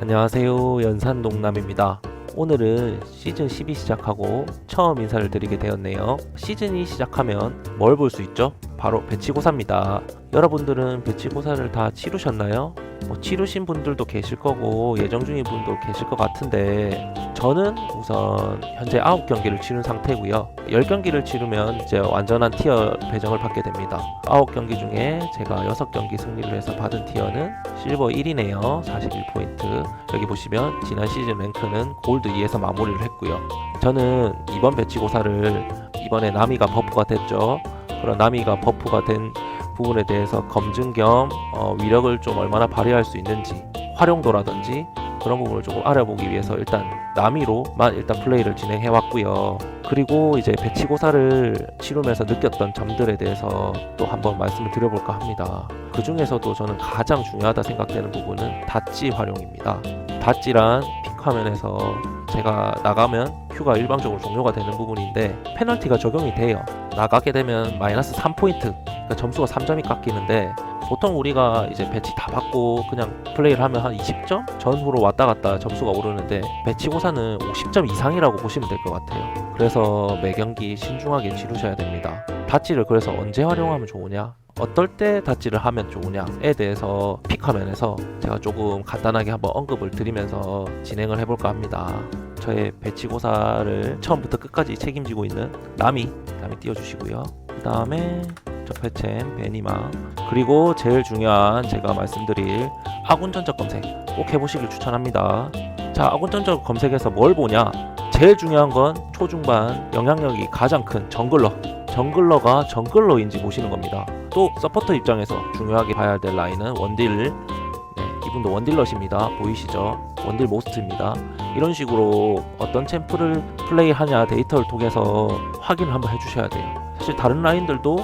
안녕하세요 연산 동남입니다 오늘은 시즌 10이 시작하고 처음 인사를 드리게 되었네요 시즌이 시작하면 뭘 볼 수 있죠? 바로 배치고사입니다 여러분들은 배치고사를 다 치르셨나요? 뭐 치르신 분들도 계실 거고 예정 중인 분도 계실 것 같은데 저는 우선 현재 9경기를 치른 상태고요. 10경기를 치르면 이제 완전한 티어 배정을 받게 됩니다. 9경기 중에 제가 6경기 승리를 해서 받은 티어는 실버 1이네요. 41포인트. 여기 보시면 지난 시즌 랭크는 골드 2에서 마무리를 했고요. 저는 이번 배치고사를 이번에 나미가 버프가 됐죠. 그런 나미가 버프가 된 부분에 대해서 검증 겸 어, 위력을 좀 얼마나 발휘할 수 있는지 활용도라든지 그런 부분을 조금 알아보기 위해서 일단 나미로만 일단 플레이를 진행해 왔고요. 그리고 이제 배치고사를 치르면서 느꼈던 점들에 대해서 또 한번 말씀을 드려볼까 합니다. 그 중에서도 저는 가장 중요하다 생각되는 부분은 닷지 활용입니다. 닷지란 픽 화면에서 제가 나가면 큐가 일방적으로 종료가 되는 부분인데 페널티가 적용이 돼요. 나가게 되면 마이너스 3포인트 그러니까 점수가 3점이 깎이는데 보통 우리가 이제 배치 다 받고 그냥 플레이를 하면 한 20점 전후로 왔다 갔다 점수가 오르는데 배치고사는 50점 이상이라고 보시면 될 것 같아요. 그래서 매 경기 신중하게 치르셔야 됩니다. 닷지를 그래서 언제 활용하면 좋으냐? 어떨 때 닷지를 하면 좋으냐에 대해서 픽화면에서 제가 조금 간단하게 한번 언급을 드리면서 진행을 해볼까 합니다. 저의 배치고사를 처음부터 끝까지 책임지고 있는 나미, 나미 띄워주시고요. 그 다음에 적폐챔, 베니마 그리고 제일 중요한 제가 말씀드릴 아군 전적 검색 꼭 해보시길 추천합니다. 자, 아군 전적 검색에서 뭘 보냐? 제일 중요한 건 초중반 영향력이 가장 큰 정글러. 정글러가 정글러인지 보시는 겁니다. 또 서포터 입장에서 중요하게 봐야 될 라인은 원딜. 네, 이분도 원딜러십니다. 보이시죠? 원딜 모스트입니다. 이런 식으로 어떤 챔프를 플레이하냐 데이터를 통해서 확인을 한번 해주셔야 돼요. 사실 다른 라인들도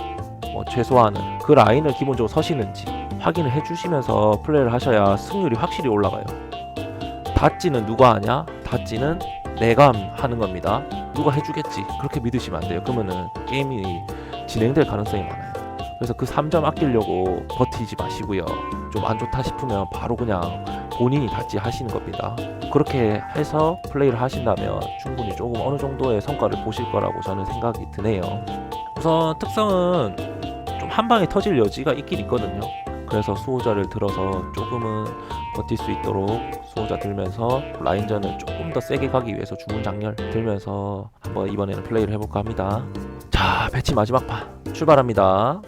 뭐 최소한은 그 라인을 기본적으로 서시는지 확인을 해주시면서 플레이를 하셔야 승률이 확실히 올라가요. 닷지는 누가 하냐? 닷지는 내가 하는 겁니다. 누가 해주겠지. 그렇게 믿으시면 안 돼요. 그러면은 게임이 진행될 가능성이 많아요. 그래서 그 3점 아끼려고 버티지 마시고요. 좀 안 좋다 싶으면 바로 그냥 본인이 닷지 하시는 겁니다. 그렇게 해서 플레이를 하신다면 충분히 조금 어느 정도의 성과를 보실 거라고 저는 생각이 드네요. 우선 특성은 좀 한 방에 터질 여지가 있긴 있거든요. 그래서 수호자를 들어서 조금은 버틸 수 있도록 수호자 들면서 라인전을 조금 더 세게 가기 위해서 주문 장렬 들면서 한번 이번에는 플레이를 해볼까 합니다. 자, 배치 마지막 판 출발합니다.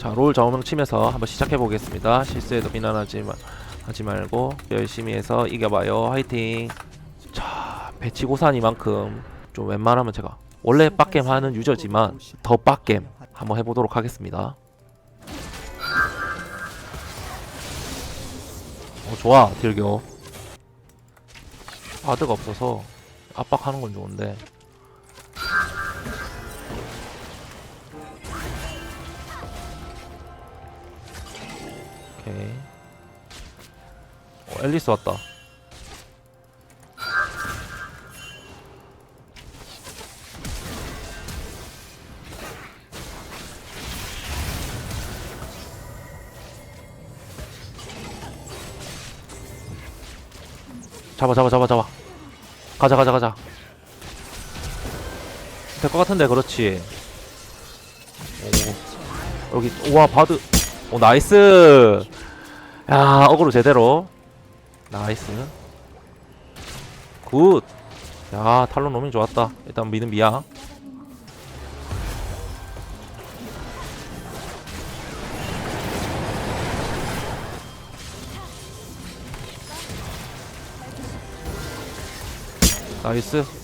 자, 롤 저우명 치면서 한번 시작해 보겠습니다. 실수해도 비난하지 마, 하지 말고 열심히 해서 이겨봐요. 화이팅. 자, 배치 고사니만큼 좀 웬만하면 제가 원래 빡겜 하는 유저지만 더 빡겜 한번 해보도록 하겠습니다. 어, 좋아, 딜교. 아드가 없어서 압박하는 건 좋은데. 오케이. 어, 앨리스 왔다. 잡아 잡아 잡아 잡아. 가자 가자 가자. 될 것 같은데 그렇지. 오. 여기 우와 바드. 오 나이스 야 어그로 제대로. 나이스. 굿야 탈론 로밍 좋았다. 일단 미는 미야 나이스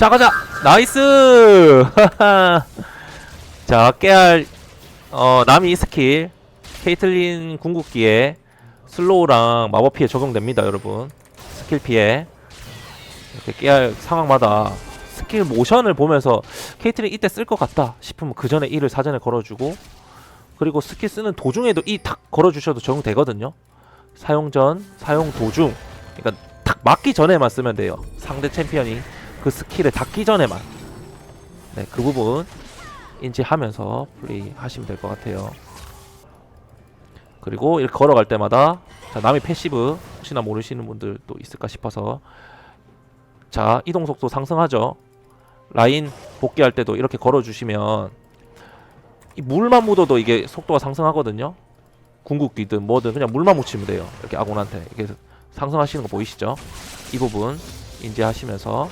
자 가자. 나이스! 자 깨알 어 남이 스킬. 케이틀린 궁극기에 슬로우랑 마법 피해 적용됩니다 여러분. 스킬 피해. 이렇게 깨알 상황마다 스킬 모션을 보면서 케이틀린 이때 쓸 것 같다 싶으면 그 전에 이를 사전에 걸어주고 그리고 스킬 쓰는 도중에도 이 탁 걸어주셔도 적용되거든요. 사용 전, 사용 도중. 그러니까 탁 맞기 전에만 쓰면 돼요. 상대 챔피언이 그 스킬에 닿기 전에만. 네, 그 부분 인지하면서 플레이 하시면 될 것 같아요. 그리고 이렇게 걸어갈 때마다 자, 남의 패시브 혹시나 모르시는 분들도 있을까 싶어서 자, 이동 속도 상승하죠. 라인 복귀할 때도 이렇게 걸어 주시면 이 물만 묻어도 이게 속도가 상승하거든요. 궁극기든 뭐든 그냥 물만 묻히면 돼요. 이렇게 아군한테 이렇게 상승하시는 거 보이시죠? 이 부분 인지하시면서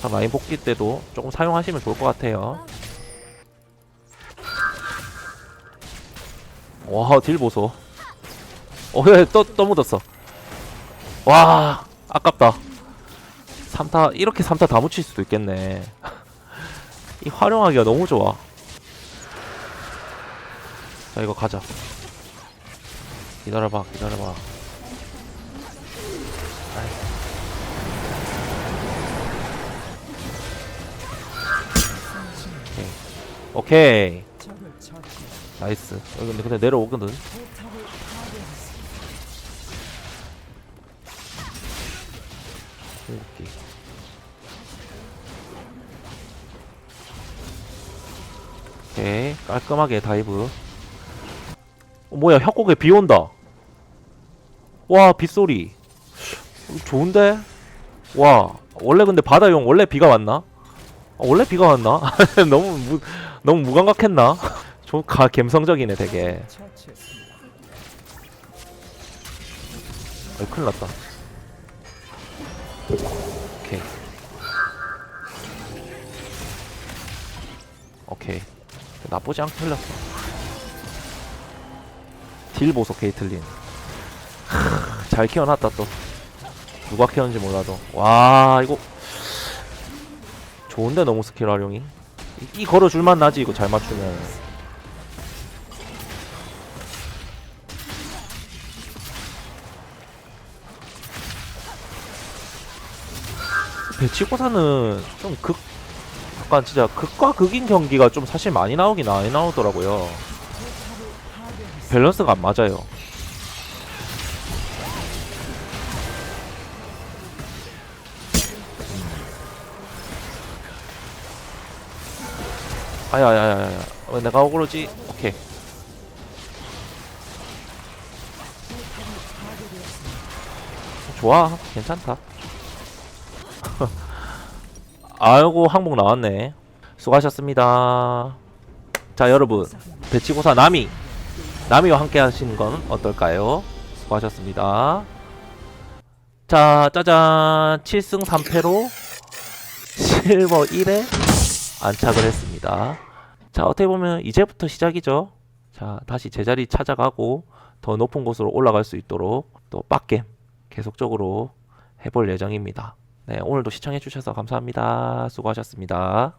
참 라인 복귀 때도 조금 사용하시면 좋을 것 같아요. 와, 딜 보소. 어, 예, 묻었어. 와, 아깝다. 3타, 이렇게 3타 다 묻힐 수도 있겠네. 이 활용하기가 너무 좋아. 자, 이거 가자. 기다려봐, 기다려봐. 오케이. 나이스. 여기 근데, 근데 내려오거든. 궁극기. 오케이. 깔끔하게 다이브. 어, 뭐야, 협곡에 비 온다. 와, 빗소리. 어, 좋은데? 와, 원래 근데 바다용 원래 비가 왔나? 아, 원래 비가 왔나? 너무 무, 너무 무감각했나? 좀 가, 감성적이네 되게. 아, 큰일 났다. 오케이. 오케이. 나쁘지 않게 흘렸어. 딜 보소 케이틀린. 하, 잘 키워놨다 또. 누가 키웠는지 몰라도. 와 이거. 좋은데 너무 스킬 활용이 이, 이 걸어줄만 나지 이거 잘 맞추면 배치고사는 좀 극, 약간 진짜 극과 극인 경기가 좀 사실 많이 나오긴 많이 나오더라고요. 밸런스가 안 맞아요. 아야야야야. 왜 내가 억울하지? 오케이. 좋아. 괜찮다. 아이고 항복 나왔네. 수고하셨습니다. 자 여러분. 배치고사 나미 나미와 함께 하시는 건 어떨까요? 수고하셨습니다. 자 짜잔. 7승 3패로. 실버 1에 안착을 했습니다. 자 어떻게 보면 이제부터 시작이죠. 자 다시 제자리 찾아가고 더 높은 곳으로 올라갈 수 있도록 또 빡겜 계속적으로 해볼 예정입니다. 네 오늘도 시청해주셔서 감사합니다. 수고하셨습니다